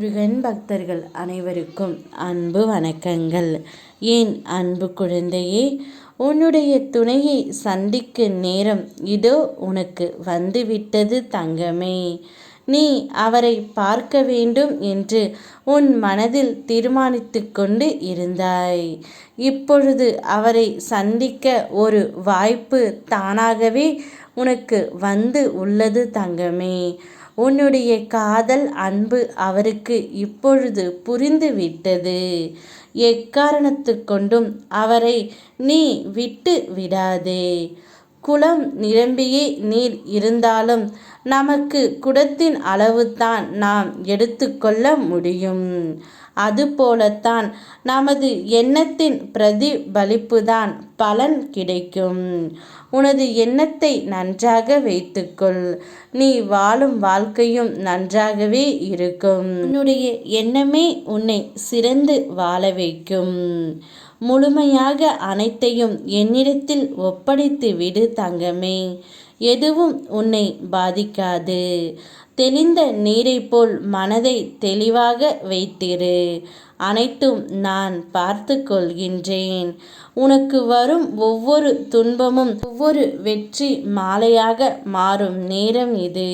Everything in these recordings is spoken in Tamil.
முருகன் பக்தர்கள் அனைவருக்கும் அன்பு வணக்கங்கள். ஏன் அன்பு குழந்தையே உன்னுடைய துணையை சந்திக்கும் நேரம் இதோ உனக்கு வந்துவிட்டது தங்கமே. நீ அவரை பார்க்க வேண்டும் என்று உன் மனதில் தீர்மானித்து கொண்டு இருந்தாய். இப்பொழுது அவரை சந்திக்க ஒரு வாய்ப்பு தானாகவே உனக்கு வந்து உள்ளது தங்கமே. உன்னுடைய காதல் அன்பு அவருக்கு இப்பொழுது புரிந்துவிட்டது. எக்காரணத்து கொண்டும் அவரை நீ விட்டு விடாதே. குளம் நிரம்பியே நீர் இருந்தாலும் நமக்கு குடத்தின் அளவுதான் நாம் எடுத்துக்கொள்ள முடியும். அதுபோலத்தான் நமது எண்ணத்தின் பிரதிபலிப்புதான் பலன் கிடைக்கும். உனது எண்ணத்தை நன்றாக வைத்துக்கொள். நீ வாழும் வாழ்க்கையும் நன்றாகவே இருக்கும். உன்னுடைய எண்ணமே உன்னை சிறந்து வாழ வைக்கும். முழுமையாக அனைத்தையும் என்னிடத்தில் ஒப்படைத்து விடு தங்கமே. எதுவும் உன்னை பாதிக்காது. தெளிந்த நீரை போல் மனதை தெளிவாக வைத்திரு. அனைத்தும் நான் பார்த்து கொள்கின்றேன். உனக்கு வரும் ஒவ்வொரு துன்பமும் ஒவ்வொரு வெற்றி மாலையாக மாறும் நேரம் இது.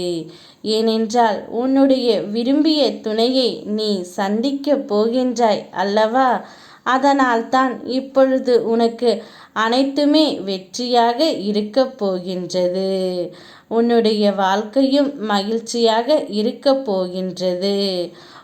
ஏனென்றால் உன்னுடைய விரும்பிய துணையை நீ சந்திக்கப் போகின்றாய் அல்லவா? அதனால்தான் இப்பொழுது உனக்கு அனைத்துமே வெற்றியாக இருக்கப் போகின்றது. உன்னுடைய வாழ்க்கையும் மகிழ்ச்சியாக இருக்கப் போகின்றது.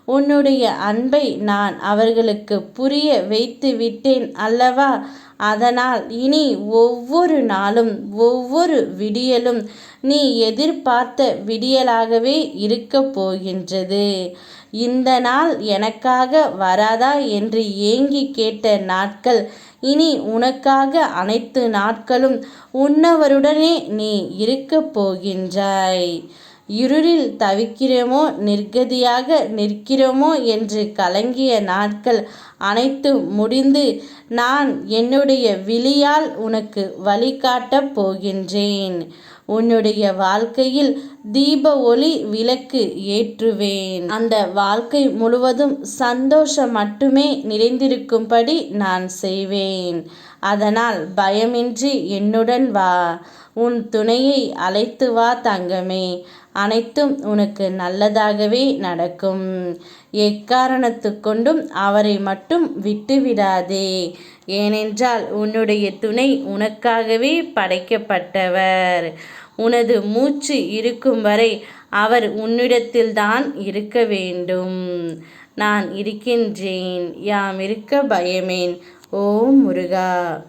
உன்னுடைய அன்பை நான் அவர்களுக்கு புரிய வைத்து விட்டேன் அல்லவா? அதனால் இனி ஒவ்வொரு நாளும் ஒவ்வொரு விடியலும் நீ எதிர்பார்த்த விடியலாகவே இருக்கப் போகின்றது. இந்த நாள் எனக்காக வராதா என்று ஏங்கி கேட்ட நாட்கள் இனி உனக்காக அனைத்து நாட்களும் உன்னவருடனே நீ இருக்கப் போகின்றாய். இருளில் தவிக்கிறோமோ? நிர்கதியாக நிற்கிறோமோ? என்று கலங்கிய நாட்கள் அனைத்தும் முடிந்து நான் என்னுடைய விழியால் உனக்கு வழிகாட்டப் போகின்றேன். உன்னுடைய வாழ்க்கையில் தீப ஒளி விளக்கு ஏற்றுவேன். அந்த வாழ்க்கை முழுவதும் சந்தோஷம் மட்டுமே நிறைந்திருக்கும்படி நான் செய்வேன். அதனால் பயமின்றி என்னுடன் வா. உன் துணையை அழைத்து வா தங்கமே. அனைத்தும் உனக்கு நல்லதாகவே நடக்கும். எக்காரணத்து கொண்டும் அவரை மட்டும் விட்டுவிடாதே. ஏனென்றால் உன்னுடைய துணை உனக்காகவே படைக்கப்பட்டவர். உனது மூச்சு இருக்கும் வரை அவர் உன்னிடத்தில்தான் இருக்க வேண்டும். நான் இருக்கின்றேன். யாம் இருக்க பயமேன். ஓம் முருகா.